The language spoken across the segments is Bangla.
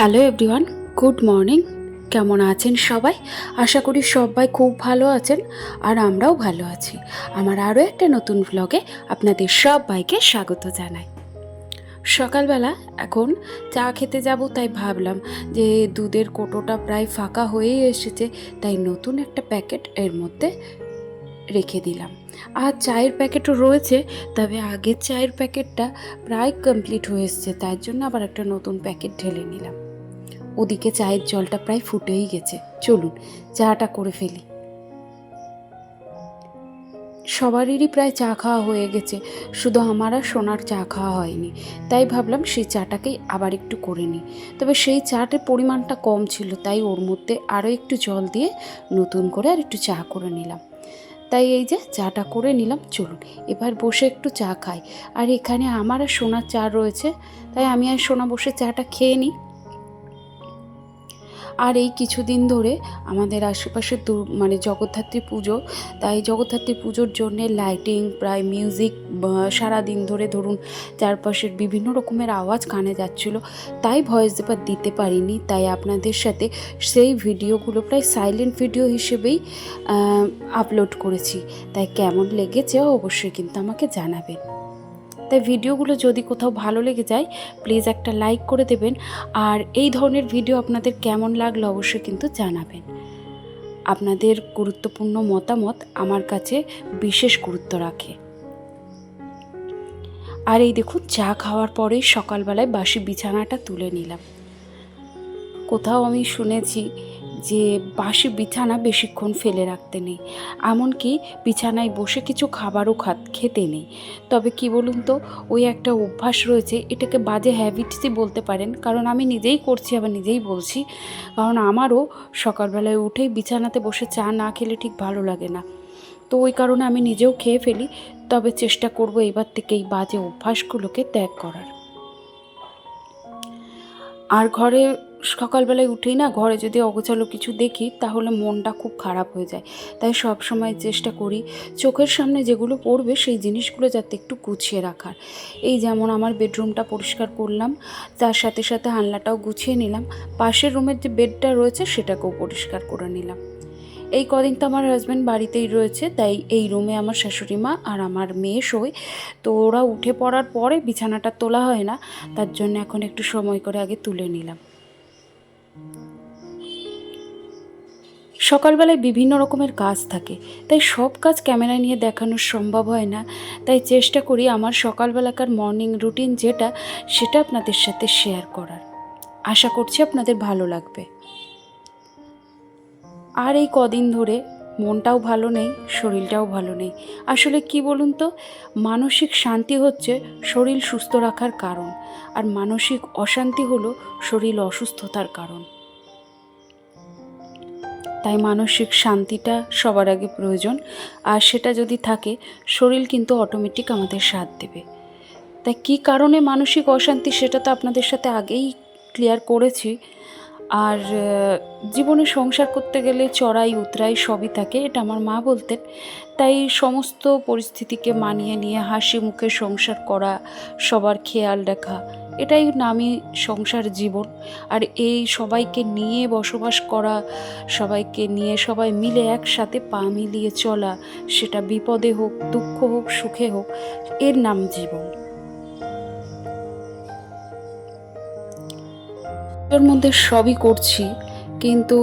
হ্যালো এভরিওয়ান গুড মর্নিং কেমন আছেন সবাই? আশা করি সবাই খুব ভালো আছেন আর আমরাও ভালো আছি। আমার আরও একটা নতুন ব্লগে আপনাদের সবাইকে স্বাগত জানাই। সকালবেলা এখন চা খেতে যাব, তাই ভাবলাম যে দুধের কোটোটা প্রায় ফাঁকা হয়েই এসেছে, তাই নতুন একটা প্যাকেট এর মধ্যে রেখে দিলাম। আর চায়ের প্যাকেটও রয়েছে, তবে আগের চায়ের প্যাকেটটা প্রায় কমপ্লিট হয়ে এসছে তার জন্য আবার একটা নতুন প্যাকেট ঢেলে নিলাম। ওদিকে চায়ের জলটা প্রায় ফুটেই গেছে। চলুন, চাটা করে ফেলি। সবারই প্রায় চা খাওয়া হয়ে গেছে। শুধু আমার আর সোনার চা খাওয়া হয়নি। তাই ভাবলাম সেই চাটাকেই আবার একটু করে নিই। তবে সেই চাটের পরিমাণটা কম ছিল, তাই ওর মধ্যে আরও একটু জল দিয়ে নতুন করে আর একটু চা করে নিলাম। তাই এই যে চাটা করে নিলাম, চলুন, এবার বসে একটু চা খাই। আর এখানে আমার আর সোনার চা রয়েছে, তাই আমি আর সোনা বসে চাটা খেয়ে নিই। আর এই কিছুদিন ধরে আমাদের আশেপাশে মানে জগদ্ধাত্রী পুজো, তাই জগদ্ধাত্রী পুজোর জন্যে লাইটিং প্রায় মিউজিক সারাদিন ধরে ধরুন চারপাশের বিভিন্ন রকমের আওয়াজ কানে যাচ্ছিল, তাই ভয়েস পেপার দিতে পারিনি। তাই আপনাদের সাথে সেই ভিডিওগুলো প্রায় সাইলেন্ট ভিডিও হিসেবেই আপলোড করেছি। তাই কেমন লেগেছে অবশ্যই কিন্তু আমাকে জানাবেন। তাই ভিডিওগুলো যদি কোথাও ভালো লেগে যায় প্লিজ একটা লাইক করে দেবেন। আর এই ধরনের ভিডিও আপনাদের কেমন লাগল অবশ্যই কিন্তু জানাবেন। আপনাদের গুরুত্বপূর্ণ মতামত আমার কাছে বিশেষ গুরুত্ব রাখে। আর এই দেখুন, চা খাওয়ার পরেই সকালবেলায় বাসি বিছানাটা তুলে নিলাম। কোথাও আমি শুনেছি যে বাসি বিছানা বেশিক্ষণ ফেলে রাখতে নেই। এমনকি বিছানায় বসে কিছু খাবারও খাত খেতে নেই। তবে কি বলুন তো, ওই একটা অভ্যাস রয়েছে, এটাকে বাজে হ্যাবিটসই বলতে পারেন। কারণ আমি নিজেই করছি, আবার নিজেই বলছি। কারণ আমারও সকালবেলায় উঠেই বিছানাতে বসে চা না খেলে ঠিক ভালো লাগে না। তো ওই কারণে আমি নিজেও খেয়ে ফেলি। তবে চেষ্টা করব এবার থেকে এই বাজে অভ্যাসগুলোকে ত্যাগ করার। আর ঘরে সকালবেলায় উঠেই না ঘরে যদি অগোছালো কিছু দেখি, তাহলে মনটা খুব খারাপ হয়ে যায়। তাই সব সময় চেষ্টা করি চোখের সামনে যেগুলো পড়বে সেই জিনিসগুলো যাতে একটু গুছিয়ে রাখার। এই যেমন আমার বেডরুমটা পরিষ্কার করলাম, তার সাথে সাথে আনলাটাও গুছিয়ে নিলাম, পাশের রুমের যে বেডটা রয়েছে সেটাকেও পরিষ্কার করে নিলাম। এই কদিন তো আমার হাজব্যান্ড বাড়িতেই রয়েছে, তাই এই রুমে আমার শাশুড়ি মা আর আমার মেয়ে শোয় তো ওরা উঠে পড়ার পরে বিছানাটা তোলা হয় না, তার জন্য এখন একটু সময় করে আগে তুলে নিলাম। সকালবেলায় বিভিন্ন রকমের কাজ থাকে। তাই সব কাজ ক্যামেরা নিয়ে দেখানো সম্ভব হয় না। তাই চেষ্টা করি আমার সকালবেলাকার মর্নিং রুটিন যেটা, সেটা আপনাদের সাথে শেয়ার করার। আশা করছি আপনাদের ভালো লাগবে। আর এই কদিন ধরে মনটাও ভালো নেই, শরীরটাও ভালো নেই। আসলে কি বলুন তো? মানসিক শান্তি হচ্ছে শরীর সুস্থ রাখার কারণ। আর মানসিক অশান্তি হলো শরীর অসুস্থতার কারণ। তাই মানসিক শান্তিটা সবার আগে প্রয়োজন। আর সেটা যদি থাকে, শরীর কিন্তু অটোমেটিক আমাদের সাথ দেবে। তাই কী কারণে মানসিক অশান্তি সেটা তো আপনাদের সাথে আগেই ক্লিয়ার করেছি। আর জীবনে সংসার করতে গেলে চড়াই উতরাই সবই থাকে, এটা আমার মা বলতেন। তাই সমস্ত পরিস্থিতিকে মানিয়ে নিয়ে হাসি মুখে সংসার করা, সবার খেয়াল রাখা এটাই নামি সংসার জীবন। আর এই সবাইকে নিয়ে বসবাস করা, সবাইকে নিয়ে সবাই মিলে একসাথে পা মিলিয়ে চলা, সেটা বিপদে হোক, দুঃখ হোক, সুখে হোক, এর নাম জীবন। এর মধ্যে সবই করছি, কিন্তু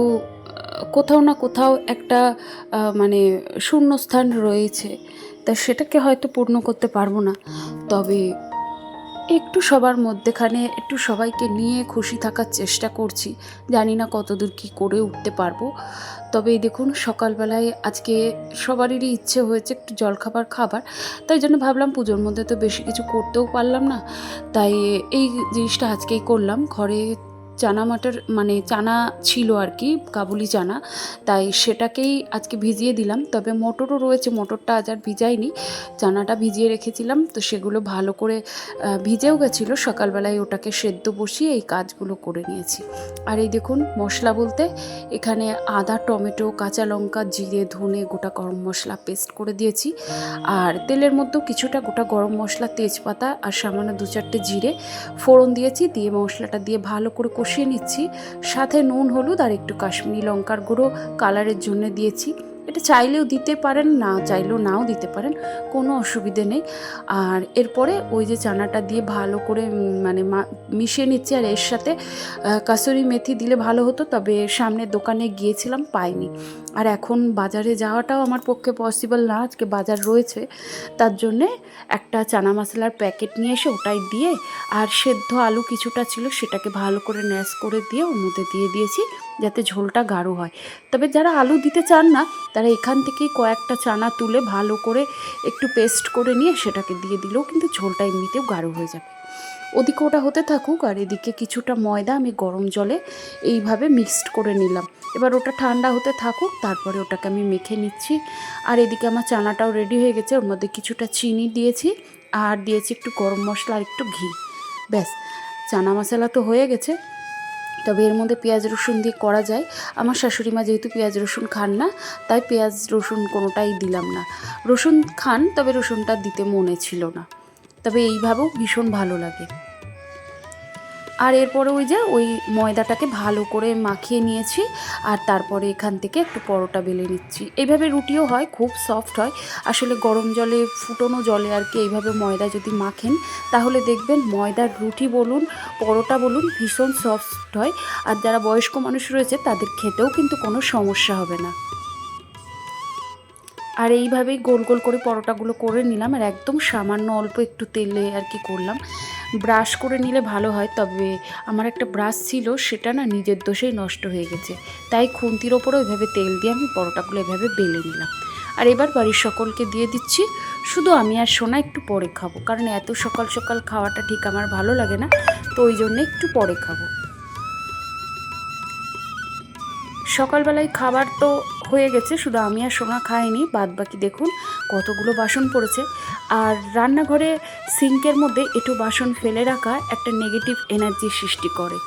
কোথাও না কোথাও একটা মানে শূন্যস্থান রয়েছে। তা সেটাকে হয়তো পূর্ণ করতে পারব না। তবে একটু সবার মধ্যেখানে একটু সবাইকে নিয়ে খুশি থাকার চেষ্টা করছি। জানি না কতদূর কি করে উঠতে পারব। তবে দেখুন, সকালবেলায় আজকে সবারই ইচ্ছে হয়েছে একটু জলখাবার খাবার। তাই জন্য ভাবলাম পুজোর মধ্যে তো বেশি কিছু করতেও পারলাম না। তাই এই জিনিসটা আজকেই করলাম। ঘরে চানা মাটার মানে চানা ছিল আর কি, কাবুলি চানা। তাই সেটাকেই আজকে ভিজিয়ে দিলাম। তবে মটরও রয়েছে, মটরটা আজ আর ভিজাইনি। চানাটা ভিজিয়ে রেখেছিলাম, তো সেগুলো ভালো করে ভিজেও গেছিল। সকালবেলায় ওটাকে সেদ্ধ বসিয়ে এই কাজগুলো করে নিয়েছি। আর এই দেখুন, মশলা বলতে এখানে আদা, টমেটো, কাঁচা লঙ্কা, জিরে, ধনে, গোটা গরম মশলা পেস্ট করে দিয়েছি। আর তেলের মধ্যেও কিছুটা গোটা গরম মশলা, তেজপাতা আর সামান্য দু চারটে জিরে ফোড়ন দিয়েছি। দিয়ে মশলাটা দিয়ে ভালো করে কষিয়ে নিচ্ছি। সাথে নুন হলুদ আর একটু কাশ্মীরি লঙ্কার গুঁড়ো। কালারের জন্য দিয়েছি। এটা চাইলেও দিতে পারেন, না চাইলেও নাও দিতে পারেন, কোনো অসুবিধে নেই। আর এরপরে ওই যে চানাটা দিয়ে ভালো করে মানে মিশিয়ে নিচ্ছি, আর এর সাথে কাসুরি মেথি দিলে ভালো হতো, তবে সামনের দোকানে গিয়েছিলাম, পাইনি। আর এখন বাজারে যাওয়াটাও আমার পক্ষে পসিবল না, আজকে বাজার রয়েছে। তার জন্যে একটা চানা মশলার প্যাকেট নিয়ে এসে ওটাই দিয়ে, আর সেদ্ধ আলু কিছুটা ছিল, সেটাকে ভালো করে ন্যাস করে দিয়ে ওর মধ্যে দিয়ে দিয়েছি। যাতে ঝোলটা গাঢ় হয়। তবে যারা আলু দিতে চান না, তারা এখান থেকেই কয়েকটা চানা তুলে ভালো করে একটু পেস্ট করে নিয়ে সেটাকে দিয়ে দিলেও কিন্তু ঝোলটা এমনিতেও গাঢ় হয়ে যাবে। ওদিকে ওটা হতে থাকুক আর এদিকে কিছুটা ময়দা আমি গরম জলে এইভাবে মিক্সড করে নিলাম। এবার ওটা ঠান্ডা হতে থাকুক, তারপরে ওটাকে আমি মেখে নিচ্ছি। আর এদিকে আমার চানাটাও রেডি হয়ে গেছে, ওর মধ্যে কিছুটা চিনি দিয়েছি আর দিয়েছি একটু গরম মশলা আর একটু ঘি। ব্যাস, চানা মশলা তো হয়ে গেছে। তবে এর মধ্যে পেঁয়াজ রসুন দিয়ে করা যায়। আমার শাশুড়ি মা যেহেতু পেঁয়াজ রসুন খান না, তাই পেঁয়াজ রসুন কোনোটাই দিলাম না। রসুন খান, তবে রসুনটা দিতে মনে ছিল না। তবে এইভাবেও ভীষণ ভালো লাগে। আর এরপরে ওই যে ওই ময়দাটাকে ভালো করে মাখিয়ে নিয়েছি আর তারপরে এখান থেকে একটু পরোটা বেলে নিচ্ছি। এইভাবে রুটিও হয়, খুব সফট হয়। আসলে গরম জলে ফুটনো জলে আর কি এইভাবে ময়দা যদি মাখেন, তাহলে দেখবেন ময়দার রুটি বলুন, পরোটা বলুন ভীষণ সফট হয়। আর যারা বয়স্ক মানুষ রয়েছে তাদের খেতেও কিন্তু কোনো সমস্যা হবে না। আর এইভাবেই গোল গোল করে পরোটাগুলো করে নিলাম আর একদম সামান্য অল্প একটু তেলে আর কি করলাম। ব্রাশ করে নিলে ভালো হয়, তবে আমার একটা ব্রাশ ছিল, সেটা না নিজের দোষেই নষ্ট হয়ে গেছে। তাই খুন্তির ওপরে ওইভাবে তেল দিয়ে আমি পরোটাগুলো এভাবে বেলে নিলাম। আর এবার বাড়ির সকলকে দিয়ে দিচ্ছি, শুধু আমি আর সোনা একটু পরে খাব, কারণ এত সকাল সকাল খাওয়াটা ঠিক আমার ভালো লাগে না, তো ওই জন্য একটু পরে খাব। সকালবেলায় খাবার তো হয়ে গেছে, শুধু আমি আর সোনা খাইনি বাদ বাকি দেখুন কতগুলো বাসন পড়েছে। আর রান্নাঘরে সিঙ্কের মধ্যে একটু বাসন ফেলে রাখা একটা নেগেটিভ এনার্জি সৃষ্টি করে।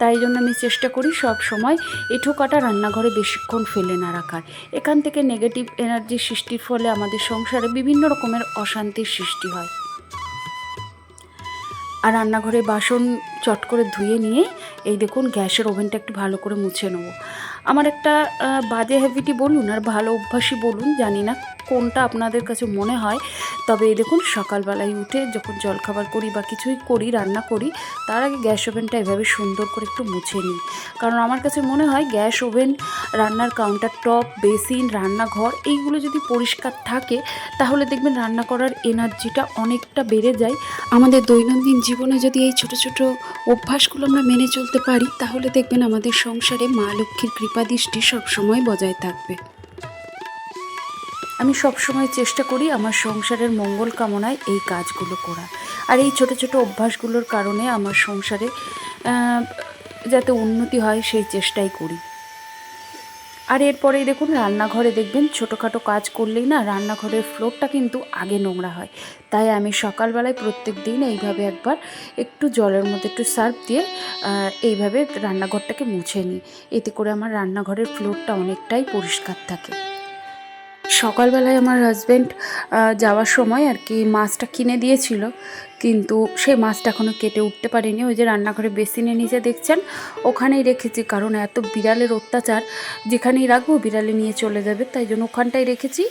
তাই জন্য আমি চেষ্টা করি সব সময় এঁঠো কাটা রান্নাঘরে বেশিক্ষণ ফেলে না রাখার। এখান থেকে নেগেটিভ এনার্জি সৃষ্টির ফলে আমাদের সংসারে বিভিন্ন রকমের অশান্তির সৃষ্টি হয়। আর রান্নাঘরে বাসন চট করে ধুয়ে নিয়ে এই দেখুন গ্যাসের ওভেনটা একটু ভালো করে মুছে নেব। আমার একটা বাজে হ্যাবিটি বলুন আর ভালো অভ্যাসই বলুন, জানি না কোনটা আপনাদের কাছে মনে হয়। তবে এই দেখুন, সকালবেলায় উঠে যখন জলখাবার করি বা কিছুই করি, রান্না করি, তার আগে গ্যাস ওভেনটা এভাবে সুন্দর করে একটু মুছে নিই। কারণ আমার কাছে মনে হয় গ্যাস ওভেন, রান্নার কাউন্টার টপ বেসিন রান্নাঘর, এইগুলো যদি পরিষ্কার থাকে, তাহলে দেখবেন রান্না করার এনার্জিটা অনেকটা বেড়ে যায়। আমাদের দৈনন্দিন জীবনে যদি এই ছোট ছোট অভ্যাসগুলো আমরা মেনে চলতে পারি, তাহলে দেখবেন আমাদের সংসারে মা লক্ষ্মীর কৃপাদৃষ্টি সবসময় বজায় থাকবে। আমি সবসময় চেষ্টা করি আমার সংসারের মঙ্গল কামনায় এই কাজগুলো করা। আর এই ছোট ছোট অভ্যাসগুলোর কারণে আমার সংসারে যাতে উন্নতি হয় সেই চেষ্টাই করি। আর এরপরেই দেখুন, রান্নাঘরে দেখবেন ছোটোখাটো কাজ করলেই না রান্নাঘরের ফ্লোরটা কিন্তু আগে নোংরা হয়। তাই আমি সকালবেলায় প্রত্যেক দিন এইভাবে একবার একটু জলের মধ্যে একটু সার্ফ দিয়ে এইভাবে রান্নাঘরটাকে মুছে নিই। এতে করে আমার রান্নাঘরের ফ্লোরটা অনেকটাই পরিষ্কার থাকে। সকালবেলায় আমার হাজব্যান্ড যাওয়ার সময় আর কি মাছটা কিনে দিয়েছিল। কিন্তু সেই মাছটা এখনও কেটে উঠতে পারিনি। ওই যে রান্নাঘরে বেসিনে নিচে দেখছেন, ওখানেই রেখেছি। কারণ এত বিড়ালের অত্যাচার, যেখানেই রাখব বিড়ালে নিয়ে চলে যাবে। তাই জন্য ওখানটাই রেখেছি।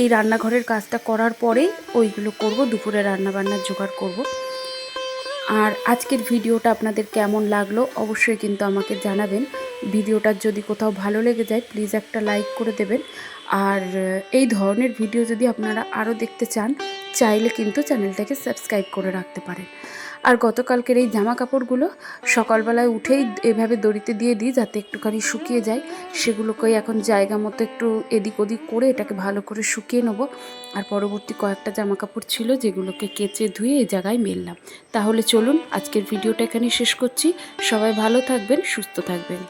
এই রান্নাঘরের কাজটা করার পরেই ওইগুলো করব, দুপুরে রান্নাবান্নার জোগাড় করব। আর আজকের ভিডিওটা আপনাদের কেমন লাগল, অবশ্যই কিন্তু আমাকে জানাবেন। ভিডিওটার যদি কোথাও ভালো লেগে যায় প্লিজ একটা লাইক করে দেবেন। আর এই ধরনের ভিডিও যদি আপনারা আরও দেখতে চান, চাইলে কিন্তু চ্যানেলটাকে সাবস্ক্রাইব করে রাখতে পারেন। আর গতকালকের এই জামা কাপড়গুলো সকালবেলায় উঠেই এভাবে দড়িতে দিয়ে দিই, যাতে একটুখানি শুকিয়ে যায়। সেগুলোকে এখন জায়গা মতো একটু এদিক ওদিক করে এটাকে ভালো করে শুকিয়ে নেব। আর পরবর্তী কয়েকটা জামা কাপড় ছিল যেগুলোকে কেচে ধুয়ে এই জায়গায় মেললাম। তাহলে চলুন, আজকের ভিডিওটা এখানে শেষ করছি। সবাই ভালো থাকবেন, সুস্থ থাকবেন।